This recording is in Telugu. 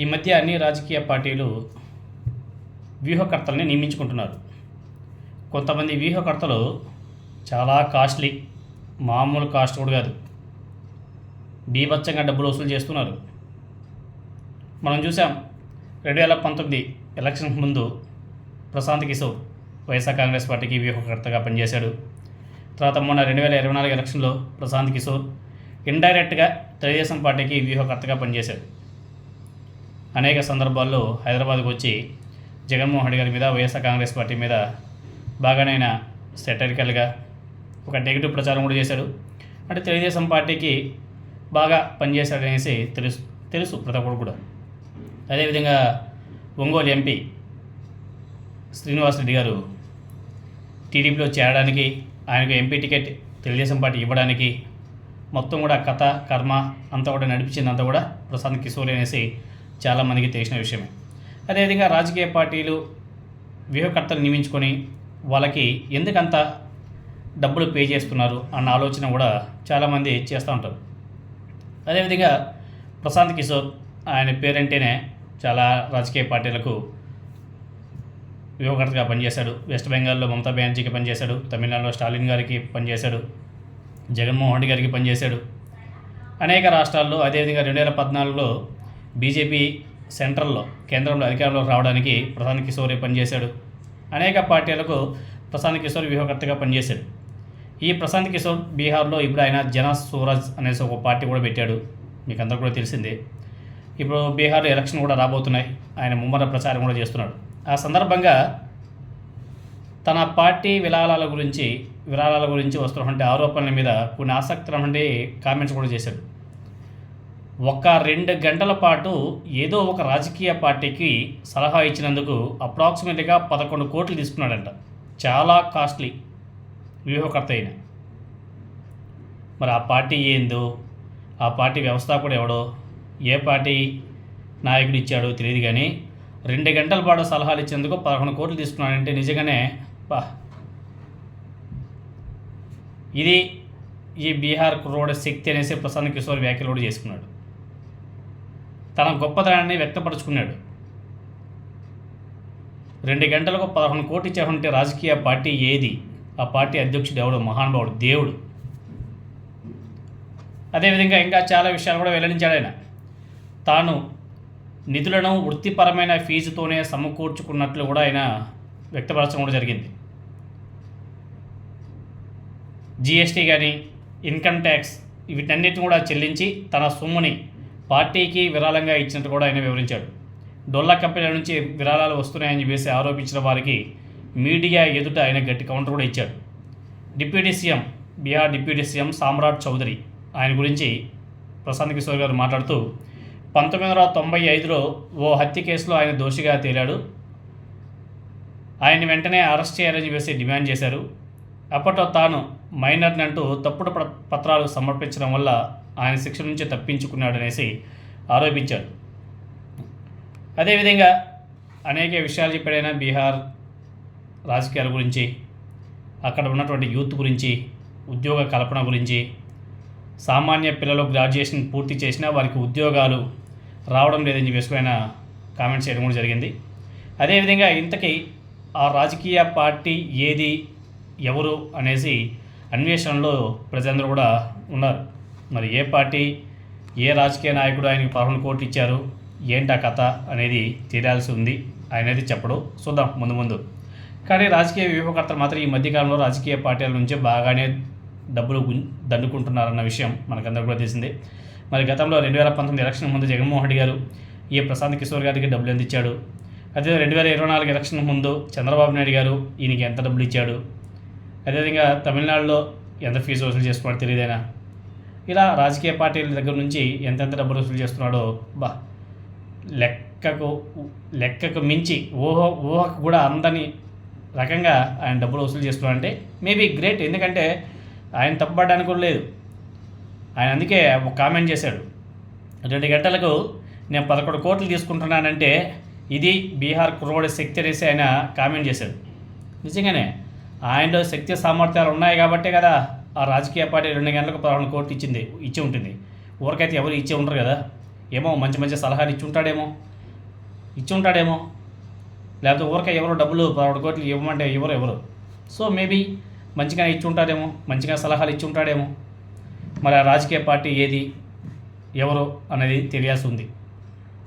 ఈ మధ్య అన్ని రాజకీయ పార్టీలు వ్యూహకర్తల్ని నియమించుకుంటున్నారు. కొంతమంది వ్యూహకర్తలు చాలా కాస్ట్లీ మామూలు కాస్ట్ కూడా కాదు. బీభత్సంగా డబ్బులు వసూలు చేస్తున్నారు. మనం చూసాం రెండు వేల పంతొమ్మిది ఎలక్షన్ ముందు ప్రశాంత్ కిషోర్ వైఎస్ఆర్ కాంగ్రెస్ పార్టీకి వ్యూహకర్తగా పనిచేశాడు. తర్వాత మొన్న రెండు వేల ఇరవై నాలుగు ఎలక్షన్లో ప్రశాంత్ కిషోర్ ఇండైరెక్ట్గా తెలుగుదేశం పార్టీకి వ్యూహకర్తగా పనిచేశాడు. అనేక సందర్భాల్లో హైదరాబాద్కు వచ్చి జగన్మోహన్ రెడ్డి గారి మీద వైఎస్ఆర్ కాంగ్రెస్ పార్టీ మీద బాగానైనా సెటరికల్గా ఒక నెగిటివ్ ప్రచారం కూడా చేశాడు. అంటే తెలుగుదేశం పార్టీకి బాగా పనిచేశాడనేసి తెలుసు తెలుసు ప్రతి ఒక్కరు కూడా. అదేవిధంగా ఒంగోలు ఎంపీ శ్రీనివాస్ రెడ్డి గారు టీడీపీలో చేరడానికి ఆయనకు ఎంపీ టికెట్ తెలుగుదేశం పార్టీ ఇవ్వడానికి మొత్తం కూడా కథ కర్మ అంతా కూడా నడిపించింది అంతా కూడా ప్రశాంత్ కిషోర్ అనేసి చాలామందికి తెలిసిన విషయమే. అదేవిధంగా రాజకీయ పార్టీలు వ్యూహకర్తలు నియమించుకొని వాళ్ళకి ఎందుకంత డబ్బులు పే చేస్తున్నారు అన్న ఆలోచన కూడా చాలామంది చేస్తూ ఉంటారు. అదేవిధంగా ప్రశాంత్ కిషోర్ ఆయన పేరంటేనే చాలా రాజకీయ పార్టీలకు వ్యూహకర్తగా పనిచేశాడు. వెస్ట్ బెంగాల్లో మమతా బెనర్జీకి పనిచేశాడు. తమిళనాడులో స్టాలిన్ గారికి పనిచేశాడు. జగన్మోహన్ రెడ్డి గారికి పనిచేశాడు. అనేక రాష్ట్రాల్లో అదేవిధంగా రెండు వేల పద్నాలుగులో బీజేపీ సెంట్రల్లో కేంద్రంలో అధికారంలోకి రావడానికి ప్రశాంత్ కిషోరే పనిచేశాడు. అనేక పార్టీలకు ప్రశాంత్ కిషోర్ వ్యూహకర్తగా పనిచేశాడు. ఈ ప్రశాంత్ కిషోర్ బీహార్లో ఇప్పుడు ఆయన జన స్వరాజ్ అనేసి ఒక పార్టీ కూడా పెట్టాడు. మీకు అందరూ కూడా తెలిసిందే. ఇప్పుడు బీహార్లో ఎలక్షన్ కూడా రాబోతున్నాయి. ఆయన ముమ్మర ప్రచారం కూడా చేస్తున్నాడు. ఆ సందర్భంగా తన పార్టీ విరాళాల గురించి విరాళాల గురించి వస్తున్నటువంటి ఆరోపణల మీద కొన్ని ఆసక్తికరమైన కామెంట్స్ కూడా చేశాడు. ఒక రెండు గంటల పాటు ఏదో ఒక రాజకీయ పార్టీకి సలహా ఇచ్చినందుకు అప్రాక్సిమేట్గా పదకొండు కోట్లు తీసుకున్నాడంట. చాలా కాస్ట్లీ వ్యూహకర్త అయిన. మరి ఆ పార్టీ ఏందో? ఆ పార్టీ వ్యవస్థాపకుడు ఎవడో? ఏ పార్టీ నాయకుడు ఇచ్చాడో తెలియదు కానీ రెండు గంటల పాటు సలహాలు ఇచ్చేందుకు పదకొండు కోట్లు తీసుకున్నాడంటే నిజంగానే బా ఇది ఈ బీహార్ కుర్రోడ శక్తి అనేసి ప్రశాంత్ కిషోర్ వ్యాఖ్యలు కూడా చేసుకున్నాడు. తన గొప్పతనాన్ని వ్యక్తపరుచుకున్నాడు. రెండు గంటలకు పదకొండు కోట్లు ఇచ్చేటువంటి రాజకీయ పార్టీ ఏది? ఆ పార్టీ అధ్యక్షుడు ఎవడు? మహానుభావుడు దేవుడు. అదేవిధంగా ఇంకా చాలా విషయాలు కూడా వెల్లడించాడు ఆయన. తాను నిధులను వృత్తిపరమైన ఫీజుతోనే సమకూర్చుకున్నట్లు కూడా ఆయన వ్యక్తపరచడం కూడా జరిగింది. జిఎస్టీ కానీ ఇన్కమ్ ట్యాక్స్ వీటన్నిటిని కూడా చెల్లించి తన సొమ్ముని పార్టీకి విరాళంగా ఇచ్చినట్టు కూడా ఆయన వివరించాడు. డొల్లా కంపెనీల నుంచి విరాళాలు వస్తున్నాయని చెప్పేసి ఆరోపించిన వారికి మీడియా ఎదుట ఆయన గట్టి కౌంటర్ కూడా ఇచ్చాడు. Deputy CM Bihar deputy CM Samrat Choudhary ఆయన గురించి ప్రశాంత్ కిషోర్ గారు మాట్లాడుతూ పంతొమ్మిది వందల తొంభై ఐదులో ఓ హత్య కేసులో ఆయన దోషిగా తేలాడు. ఆయన వెంటనే అరెస్ట్ చేయాలని చెప్పేసి డిమాండ్ చేశారు. అప్పట్లో తాను మైనర్ని అంటూ తప్పుడు పత్రాలు సమర్పించడం వల్ల ఆయన శిక్ష నుంచి తప్పించుకున్నాడనేసి ఆరోపించాడు అదేవిధంగా అనేక విషయాలు చెప్పాడైనా బీహార్ రాజకీయాల గురించి అక్కడ ఉన్నటువంటి యూత్ గురించి ఉద్యోగ కల్పన గురించి సామాన్య పిల్లలు గ్రాడ్యుయేషన్ పూర్తి చేసినా వారికి ఉద్యోగాలు రావడం లేదని చెప్పేసి ఆయన కామెంట్స్ చేయడం కూడా జరిగింది. అదేవిధంగా ఇంతకీ ఆ రాజకీయ పార్టీ ఏది ఎవరు అనేసి అన్వేషణలో ప్రజలందరూ కూడా ఉన్నారు. మరి ఏ పార్టీ ఏ రాజకీయ నాయకుడు ఆయనకి పదకొండు కోట్లు ఇచ్చారు ఏంటా కథ అనేది తీరాల్సి ఉంది. ఆయన అయితే చెప్పడు. చూద్దాం ముందు ముందు. కానీ రాజకీయ వ్యూహకర్తలు మాత్రం ఈ మధ్యకాలంలో రాజకీయ పార్టీల నుంచే బాగానే డబ్బులు దండుకుంటున్నారన్న విషయం మనకందరూ కూడా తెలిసిందే. మరి గతంలో రెండు వేల పంతొమ్మిది ఎలక్షన్ ముందు జగన్మోహన్ రెడ్డి గారు ఏ ప్రశాంత్ కిషోర్ గారికి డబ్బులు ఎంత ఇచ్చాడు? అదే రెండు వేల ఇరవై నాలుగు ఎలక్షన్ ముందు చంద్రబాబు నాయుడు గారు ఈయనకి ఎంత డబ్బులు ఇచ్చాడు? అదేవిధంగా తమిళనాడులో ఎంత ఫీజు వసూలు చేసుకున్నాడో తెలియదేనా ఇలా రాజకీయ పార్టీల దగ్గర నుంచి ఎంతెంత డబ్బులు వసూలు చేస్తున్నాడో బా లెక్కకు లెక్కకు మించి ఊహ ఊహకు కూడా అందని రకంగా ఆయన డబ్బులు వసూలు చేస్తున్నాడంటే మేబీ గ్రేట్. ఎందుకంటే ఆయన తప్పబడడానికి కూడా లేదు. ఆయన అందుకే ఒక కామెంట్ చేశాడు. రెండు గంటలకు నేను పదకొండు కోట్లు తీసుకుంటున్నానంటే ఇది బీహార్ కుర్రోడి శక్తి అనేసి ఆయన కామెంట్ చేశాడు. నిజంగానే ఆయనలో శక్తి సామర్థ్యాలు ఉన్నాయి కాబట్టే కదా ఆ రాజకీయ పార్టీ రెండు గంటలకు పదహారు కోట్లు ఇచ్చింది ఇచ్చి ఉంటుంది. ఊరికైతే ఎవరు ఇచ్చే ఉండరు కదా. ఏమో మంచి మంచి సలహాలు ఇచ్చి ఉంటాడేమో. ఇచ్చి ఉంటాడేమో. లేకపోతే ఊరికే ఎవరు డబ్బులు పదహారు కోట్లు ఇవ్వమంటే ఎవరు ఎవరు. సో మేబీ మంచిగా ఇచ్చి ఉంటాడేమో మంచిగా సలహాలు ఇచ్చి ఉంటాడేమో. మరి ఆ రాజకీయ పార్టీ ఏది ఎవరు అనేది తెలియాల్సి ఉంది.